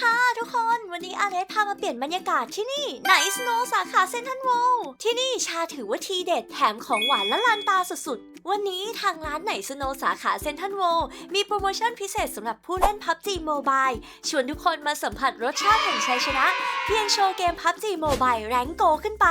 ค่ะทุกคน วันนี้อาเลสพามาเปลี่ยนบรรยากาศที่นี่ไนสโนสาขาเซนทันโวที่นี่ชาถือว่าทีเด็ดแถมของหวานละลานตาสุดๆ วันนี้ทางร้านไหนสโนสาขาเซนทันโวมีโปรโมชั่นพิเศษสำหรับผู้เล่น PUBG Mobile ชวนทุกคนมาสัมผัสรสชาติแห่งชัยชนะ เพียงโชว์เกม PUBG Mobile แรงโกขึ้นไป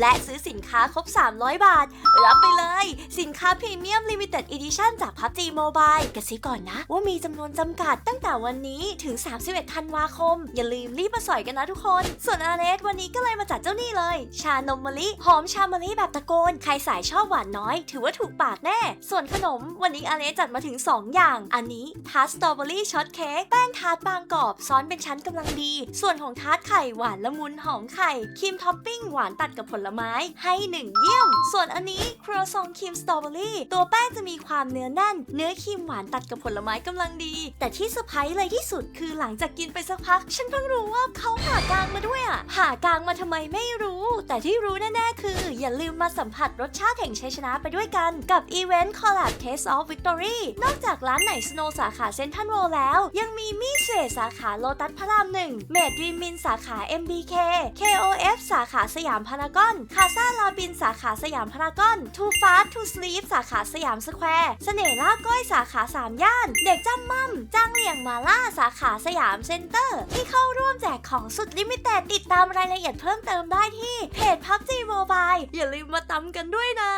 และซื้อสินค้าครบ 300 บาท รับไปเลย สินค้าพรีเมียมลิมิเต็ดอีดิชั่นจาก PUBG Mobile กระซิบก่อนนะ ว่ามีจำนวนจำกัดตั้งแต่วันนี้ถึง 31 ธันวาคม อย่าลืมรีบมาสอยกันนะทุกคน ส่วนอาเลสวันนี้ก็เลยมาจัดเจ้านี่เลย ชานมมะลิหอมชามะลิแบบตะโกน ใครสายชอบหวานน้อย ถือว่าถูกปากแน่ ส่วนขนมวันนี้อาเลสจัดมาถึง 2 อย่าง อันนี้ทาร์ตสตรอเบอรี่ช็อตเค้กแป้งทาร์ตบางกรอบซ้อนเป็นชั้นกำลังดี ส่วนของทาร์ตไข่หวานละมุนหอมไข่ครีมท็อปปิ้งหวานตัดกับผลไม้ให้หนึ่งเยี่ยม ส่วนอันนี้ ครัวซองครีมสตรอเบอรี่ตัวแป้งจะมีความเนื้อแน่น เนื้อครีมหวานตัดกับผลไม้กำลังดี แต่ที่เซอร์ไพรส์เลยที่สุดคือหลังจากกินไปสักพัก ฉันเพิ่งรู้ว่าเขาผ่ากลางมาด้วยอะผ่ากลางมาทำไมไม่รู้ แต่ที่รู้แน่ๆคือ อย่าลืมมาสัมผัสรสชาติแห่งชัยชนะไปด้วยกัน กับอีเวนต์ Collab Taste of Victory นอกจากร้านไหนสโนสาขาเซนทันโวแล้ว ยังมีมีเสสาขาโลตัสพระรามหนึ่งเมดรีมินสาขา MBK KOF สาขาสยามพารากอน คาซาลาบินสาขาสยามพารากอน Too Fast to Sleep สาขาสยามสแควร์เสน่ห์ล่าก้อยสาขาสามย่าน เด็กจำมั่มจ้างเหลี่ยงมาล่าสาขาสยามเซ็นเตอร์ ที่เข้าร่วมแจกของสุดลิมิเต็ดติดตามรายละเอียดเพิ่มเติมได้ที่เพจ PUBG Mobile อย่าลืมมาตำกันด้วยนะ